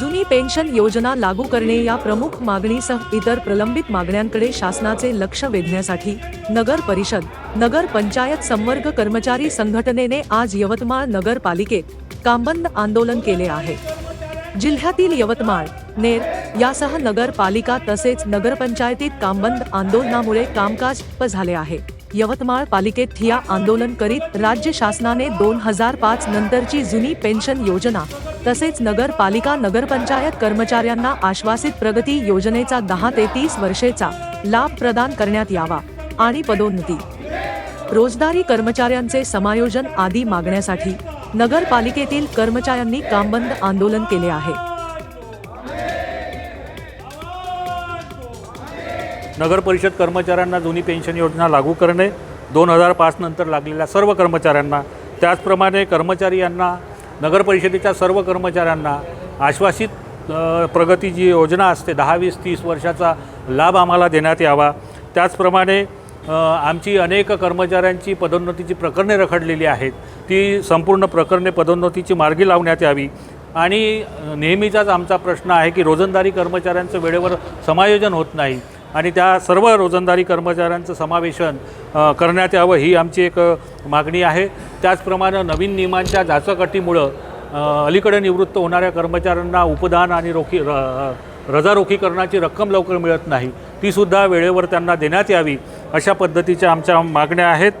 जुनी पेन्शन योजना लागू करणे या प्रमुख मागणीसह इतर प्रलंबित मागण्यांकडे शासनाचे लक्ष वेधण्यासाठी नगर परिषद नगर पंचायत संवर्ग कर्मचारी संघटनेने आज यवतमाळ नगरपालिकेत कामबंद आंदोलन केले आहे. जिल्ह्यातील यवतमाळ नेर यासह नगरपालिका तसेच नगरपंचायतीत कामबंद आंदोलनामुळे कामकाज ठप्प झाले आहे. यवतमाळ पालिकेत ठिया आंदोलन करीत राज्य शासनाने दोन हजार पाच नंतरची जुनी पेन्शन योजना तसेच नगरपालिका नगरपंचायत कर्मचाऱ्यांना आश्वासित प्रगती योजनेचा दहा ते तीस वर्षेचा लाभ प्रदान करण्यात यावा आणि पदोन्नती. रोजदारी कर्मचाऱ्यांचे समायोजन आदी मागण्यासाठी नगरपालिकेतील कर्मचाऱ्यांनी कामबंद आंदोलन केले आहे. नगरपरिषद कर्मचाऱ्यांना जुनी पेन्शन योजना लागू करणे दोन हजार पाचनंतर लागलेल्या सर्व कर्मचाऱ्यांना त्याचप्रमाणे कर्मचारी यांना नगरपरिषदेच्या सर्व कर्मचाऱ्यांना आश्वासित प्रगती जी योजना असते दहा वीस तीस वर्षाचा लाभ आम्हाला देण्यात यावा. त्याचप्रमाणे आमची अनेक कर्मचाऱ्यांची पदोन्नतीची प्रकरणे रखडलेली आहेत. ती संपूर्ण प्रकरणे पदोन्नतीची मार्गी लावण्यात यावी. आणि नेहमीचाच आमचा प्रश्न आहे की रोजंदारी कर्मचाऱ्यांचं वेळेवर समायोजन होत नाही. आणि त्या सर्व रोजंदारी कर्मचाऱ्यांचं समावेशन करण्यात यावं ही आमची एक मागणी आहे. त्याचप्रमाणे नवीन नियमांच्या जाचकटीमुळं अलीकडे निवृत्त होणाऱ्या कर्मचाऱ्यांना उपदान आणि रोखी र रजारोखीकरणाची रक्कम लवकर मिळत नाही. तीसुद्धा वेळेवर त्यांना देण्यात यावी अशा पद्धतीच्या आमच्या मागण्या आहेत.